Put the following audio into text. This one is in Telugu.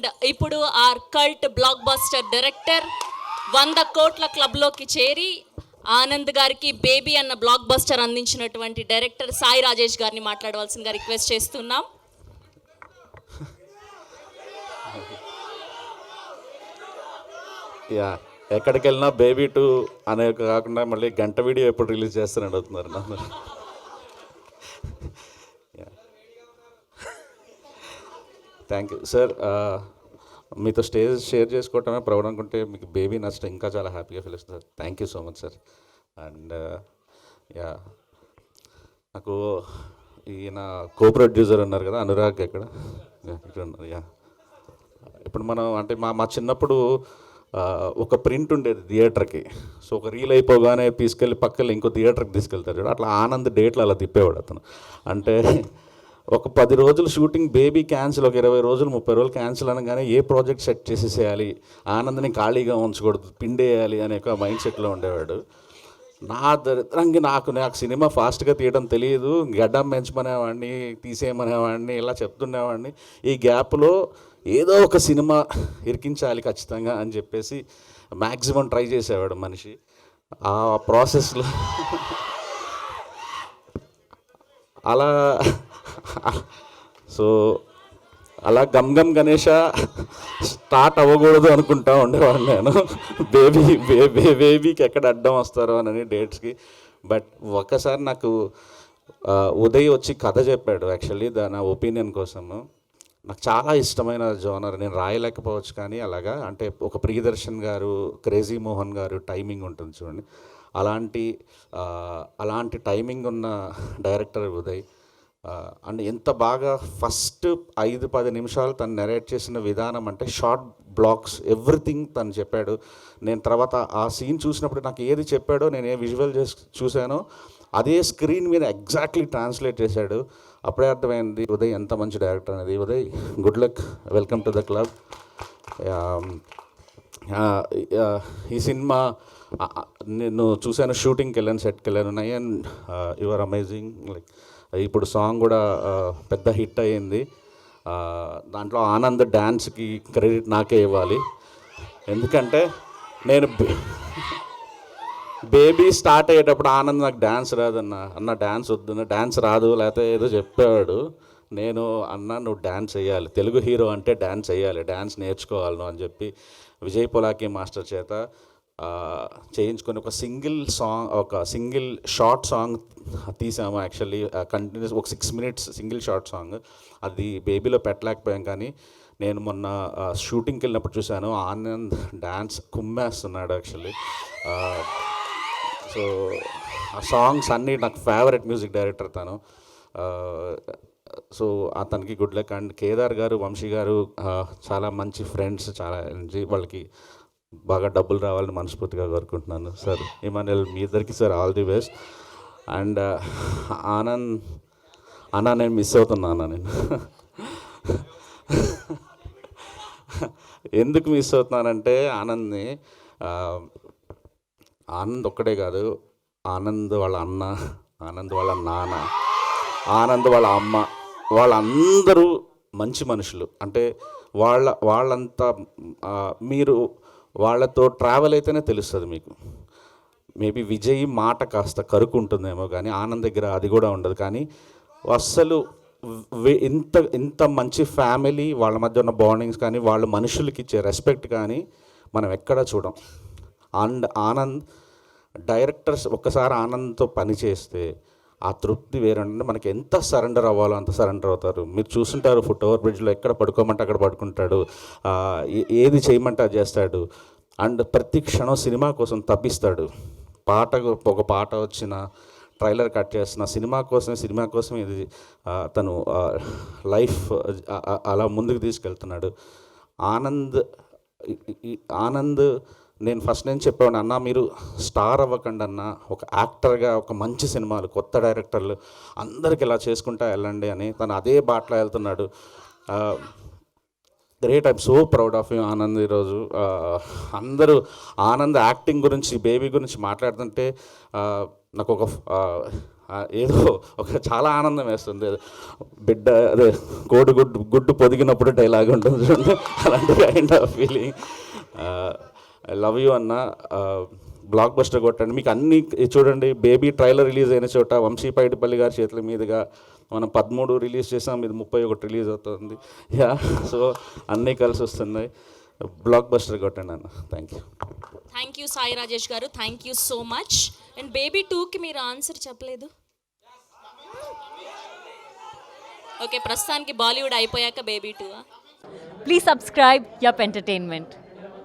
అండ్ ఇప్పుడు our cult blockbuster director వంద కోట్ల క్లబ్లోకి చేరి ఆనంద్ గారికి బేబీ అన్న బ్లాక్ బస్టర్ అందించినటువంటి డైరెక్టర్ సాయి రాజేష్ గారిని మాట్లాడవలసిందిగా రిక్వెస్ట్ చేస్తున్నాం యా ఎక్కడికి వెళ్ళినా బేబీ టూ అనే కాకుండా మళ్ళీ గంట వీడియో ఎప్పుడు రిలీజ్ చేస్తారని అడుగుతున్నారు థ్యాంక్ యూ సార్ మీతో స్టేజ్ షేర్ చేసుకోవటమే ప్రౌడ్ అనుకుంటే మీకు బేబీ నచ్చడం ఇంకా చాలా హ్యాపీగా ఫీల్ అవుతుంది sir thank you so much sir and yeah నాకు ఈయన కో ప్రొడ్యూసర్ ఉన్నారు కదా అనురాగ్ ఎక్కడ ఇక్కడ ఉన్నారు యా ఇప్పుడు మనం అంటే మా మా చిన్నప్పుడు ఒక ప్రింట్ ఉండేది థియేటర్కి సో ఒక రీల్ అయిపోగానే తీసుకెళ్ళి పక్కన ఇంకో థియేటర్కి తీసుకెళ్తారు అట్లా ఆనంద్ డేట్లు అలా తిప్పేవాడు అతను అంటే ఒక పది రోజులు షూటింగ్ బేబీ క్యాన్సిల్ ఒక ఇరవై రోజులు ముప్పై రోజులు క్యాన్సిల్ అనగానే ఏ ప్రాజెక్ట్ సెట్ చేసేసేయాలి ఆనందని ఖాళీగా ఉంచకూడదు పిండేయాలి అనే ఒక మైండ్ సెట్లో ఉండేవాడు నా దరిద్రంగా నాకు నాకు సినిమా ఫాస్ట్గా తీయడం తెలియదు గడ్డం పెంచమనేవాడిని తీసేయమనేవాడిని ఇలా చెప్తుండేవాడిని ఈ గ్యాప్లో ఏదో ఒక సినిమా ఇరికించాలి ఖచ్చితంగా అని చెప్పేసి మ్యాక్సిమం ట్రై చేసేవాడు మనిషి ఆ ప్రాసెస్లో అలా సో అలా గమ్ గమ్ గణేష స్టార్ట్ అవ్వకూడదు అనుకుంటా ఉండేవాడిని నేను బేబీ బేబీ బేబీకి ఎక్కడ అడ్డం వస్తారో అని డేట్స్కి బట్ ఒక్కసారి నాకు ఉదయ్ వచ్చి కథ చెప్పాడు యాక్చువల్లీ దా నా ఒపీనియన్ కోసము నాకు చాలా ఇష్టమైన జోనర్ నేను రాయలేకపోవచ్చు కానీ అలాగా అంటే ఒక ప్రియదర్శన్ గారు క్రేజీ మోహన్ గారు టైమింగ్ ఉంటుంది చూడండి అలాంటి అలాంటి టైమింగ్ ఉన్న డైరెక్టర్ ఉదయ్ అండ్ ఎంత బాగా ఫస్ట్ ఐదు పది నిమిషాలు తను నెరేట్ చేసిన విధానం అంటే షార్ట్ బ్లాక్స్ ఎవ్రీథింగ్ తను చెప్పాడు నేను తర్వాత ఆ సీన్ చూసినప్పుడు నాకు ఏది చెప్పాడో నేను ఏ విజువల్ చేసి చూశానో అదే స్క్రీన్ మీద ఎగ్జాక్ట్లీ ట్రాన్స్లేట్ చేశాడు అప్పుడే అర్థమైంది ఉదయ్ ఎంత మంచి డైరెక్టర్ అనేది Uday good luck welcome to the club ఈ సినిమా నేను చూశాను షూటింగ్కి వెళ్ళాను సెట్కి వెళ్ళాను నై అండ్ యువర్ అమేజింగ్ లైక్ ఇప్పుడు సాంగ్ కూడా పెద్ద హిట్ అయ్యింది దాంట్లో ఆనంద్ డ్యాన్స్కి క్రెడిట్ నాకే ఇవ్వాలి ఎందుకంటే నేను బేబీ స్టార్ట్ అయ్యేటప్పుడు ఆనంద్ నాకు డ్యాన్స్ రాదన్న అన్న డ్యాన్స్ వద్దున్న డ్యాన్స్ రాదు లేకపోతే ఏదో చెప్పాడు నేను అన్న నువ్వు డ్యాన్స్ వేయాలి తెలుగు హీరో అంటే డ్యాన్స్ వేయాలి డ్యాన్స్ నేర్చుకోవాలను అని చెప్పి విజయ్ పొలాకి మాస్టర్ చేత చేయించుకొని ఒక సింగిల్ సాంగ్ ఒక సింగిల్ షార్ట్ సాంగ్ తీసాము యాక్చువల్లీ కంటిన్యూస్ ఒక six minutes single short song అది బేబీలో పెట్టలేకపోయాం కానీ నేను మొన్న షూటింగ్కి వెళ్ళినప్పుడు చూశాను ఆనంద్ డ్యాన్స్ కుమ్మేస్తున్నాడు యాక్చువల్లీ సో ఆ సాంగ్స్ అన్నీ నాకు ఫేవరెట్ మ్యూజిక్ డైరెక్టర్ తను సో అతనికి good luck and Kedar garu Vamsi garu చాలా మంచి ఫ్రెండ్స్ చాలా వాళ్ళకి బాగా డబ్బులు రావాలని మనస్ఫూర్తిగా కోరుకుంటున్నాను సార్ ఇమానుయల్ మీ ఇద్దరికి sir all the best and Anand అన్న నేను మిస్ అవుతున్నాను నేను ఎందుకు మిస్ అవుతున్నానంటే ఆనంద్ని ఆనంద్ ఒక్కడే కాదు ఆనంద్ వాళ్ళ అన్న ఆనంద్ వాళ్ళ నాన్న ఆనంద్ వాళ్ళ అమ్మ వాళ్ళందరూ మంచి మనుషులు అంటే వాళ్ళ వాళ్ళంతా మీరు వాళ్ళతో ట్రావెల్ అయితేనే తెలుస్తుంది మీకు మేబీ విజయ్ మాట కాస్త కరుకు ఉంటుందేమో కానీ ఆనంద్ దగ్గర అది కూడా ఉండదు కానీ అస్సలు ఇంత ఇంత మంచి ఫ్యామిలీ వాళ్ళ మధ్య ఉన్న బాండింగ్స్ కానీ వాళ్ళ మనుషులకి ఇచ్చే రెస్పెక్ట్ కానీ మనం ఎక్కడా చూడం అండ్ ఆనంద్ డైరెక్టర్స్ ఒక్కసారి ఆనంద్తో పని చేస్తే ఆ తృప్తి వేరంటే మనకి ఎంత సరెండర్ అవ్వాలో అంత సరెండర్ అవుతారు మీరు చూసుంటారు ఫుట్ ఓవర్ బ్రిడ్జ్లో ఎక్కడ పడుకోమంటే అక్కడ పడుకుంటాడు ఏది చేయమంటే అది చేస్తాడు అండ్ ప్రతి క్షణం సినిమా కోసం తప్పిస్తాడు పాట ఒక పాట వచ్చిన ట్రైలర్ కట్ చేసిన సినిమా కోసం సినిమా కోసం ఇది తను లైఫ్ అలా ముందుకు తీసుకెళ్తున్నాడు ఆనంద్ ఆనంద్ నేను ఫస్ట్ నేను చెప్పాను అన్న మీరు స్టార్ అవ్వకండి అన్న ఒక యాక్టర్గా ఒక మంచి సినిమాలు కొత్త డైరెక్టర్లు అందరికి ఇలా చేసుకుంటా వెళ్ళండి అని తను అదే బాటలో వెళ్తున్నాడు great I'm so proud of you Anand ఈరోజు అందరూ ఆనంద్ యాక్టింగ్ గురించి బేబీ గురించి మాట్లాడుతుంటే నాకు ఒక ఏదో ఒక చాలా ఆనందం వేస్తుంది బిడ్డ అదే గోడు గుడ్డు గుడ్డు పొదిగినప్పుడు డైలాగ్ ఉంటుంది అలాంటి kind of feeling I love you అన్న బ్లాక్ బస్టర్ కొట్టండి మీకు అన్ని చూడండి బేబీ ట్రైలర్ రిలీజ్ అయిన చోట వంశీ పైడిపల్లి గారి చేతుల మీదుగా మనం పదమూడు రిలీజ్ చేసాం ఇది ముప్పై ఒకటి రిలీజ్ అవుతుంది యా సో అన్నీ కలిసి వస్తున్నాయి బ్లాక్ బస్టర్ కొట్టండి అన్న thank you thank you Sai Rajesh garu thank you so much and Baby టూకి మీరు ఆన్సర్ చెప్పలేదు ఓకే ప్రస్తుతానికి బాలీవుడ్ అయిపోయాక Baby two please subscribe Yup entertainment